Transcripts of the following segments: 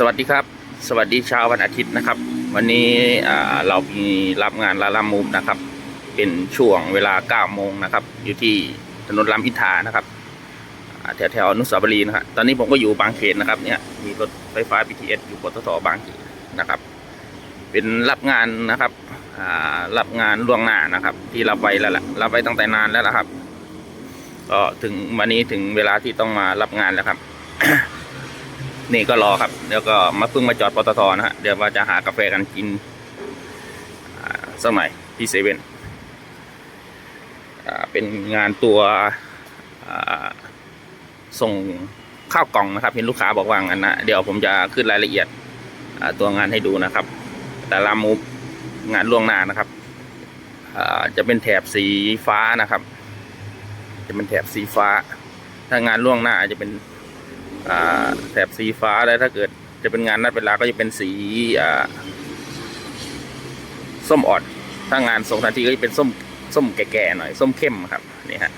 สวัสดีครับ สวัสดีเช้าวันอาทิตย์นะครับ วันนี้เรามีรับงานลาลามูฟนะครับ เป็นช่วงเวลา9โมงนะครับ อยู่ที่ถนนรามอินทานะครับแถวแถวๆอนุสาวรีย์นะครับตอนนี้ผมก็อยู่บางเขนนะครับเนี่ยมีรถไฟฟ้า BTS อยู่ปตทบางเขนนะครับ เป็นรับงานนะครับรับงานล่วงหน้านะครับ ที่รับไว้แล้วแหละรับไว้ตั้งแต่นานแล้วละครับก็ถึงวันนี้ถึงเวลาที่ต้องมารับงานแล้วครับ นี่ก็รอครับเดี๋ยวก็มาเพิ่งมาจอดปตทนะฮะ เดี๋ยวว่าจะหากาแฟกันกินสักหน่อยที่เซเว่นเป็นงานตัวส่งข้าวกล่องนะครับ เห็นลูกค้าบอกว่างั้นนะ เดี๋ยวผมจะขึ้นรายละเอียดตัวงานให้ดูนะครับ แต่ละมูฟงานล่วงหน้านะครับจะเป็นแถบสีฟ้านะครับ จะเป็นแถบสีฟ้า ถ้างานล่วงหน้าอาจจะเป็น แถบสีฟ้าแล้วถ้าเกิดจะเป็นงานนัดเวลาก็จะเป็นสีส้มอ่อนถ้างานส่งทันทีก็จะเป็นส้มส้มแก่ๆหน่อย ส้มเข้มครับนี่ฮะ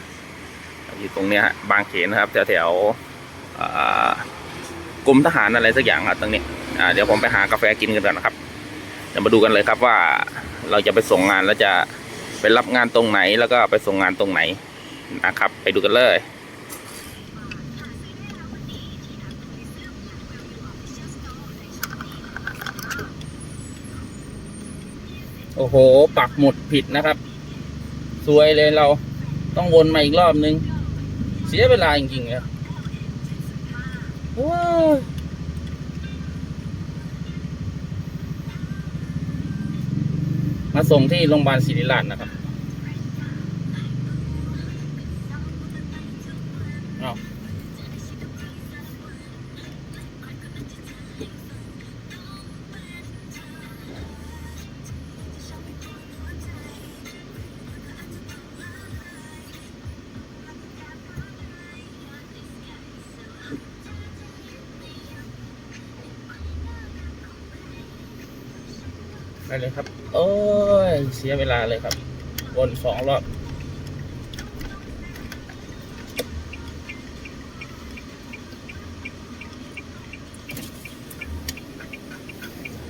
อยู่ตรงเนี้ยฮะบางเขนครับ แถวแถวๆกรมทหารอะไรสักอย่างครับตรงนี้เดี๋ยวผมไปหากาแฟกินกันก่อนนะครับเดี๋ยวมาดูกันเลยครับว่าเราจะไปส่งงานแล้วจะไปรับงานตรงไหนแล้วก็ไปส่งงานตรงไหนนะครับ ไปดูกันเลย โอ้โห ปักหมุดผิดนะครับ สวยเลยเราต้องวนมาอีกรอบนึง เสียเวลาจริงๆเลยมาส่งที่โรงพยาบาลศิริราชนะครับ ไปเลยครับ โอ้ย เสียเวลาเลยครับ วนสองรอบ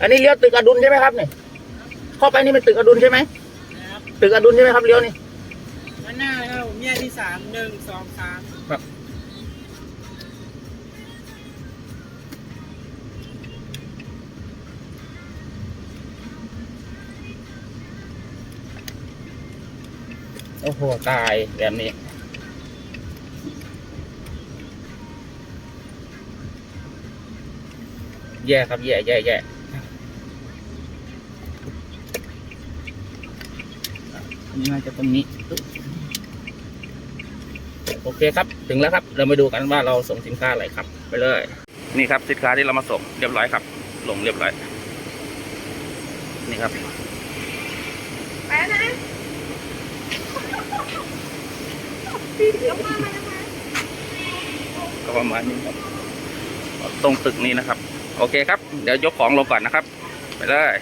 อันนี้เลี้ยวตึกอดุลใช่ไหมครับเนี่ยเข้าไปนี่เป็นตึกอดุลใช่ไหมนะครับตึกอดุลใช่ไหมครับเลี้ยวนี่ด้านหน้านะครับผมแยกที่สามหนึ่งสองสามโอ้โห ตายแบบนี้ แย่ครับแย่แย่แย่นนี้น่าจะตรงนี้ โอเคครับ ถึงแล้วครับ เรามาดูกันว่าเราส่งสินค้าอะไรครับ ไปเลย นี่ครับสินค้าที่เรามาส่งเรียบร้อยครับ ลงเรียบร้อย นี่ครับ ไปแล้วนะยกมามาแล้วมา ก็ประมาณนี้ครับตรงตึกนี้นะครับ โอเคครับ เดี๋ยวยกของลงก่อนนะครับ ไปเลย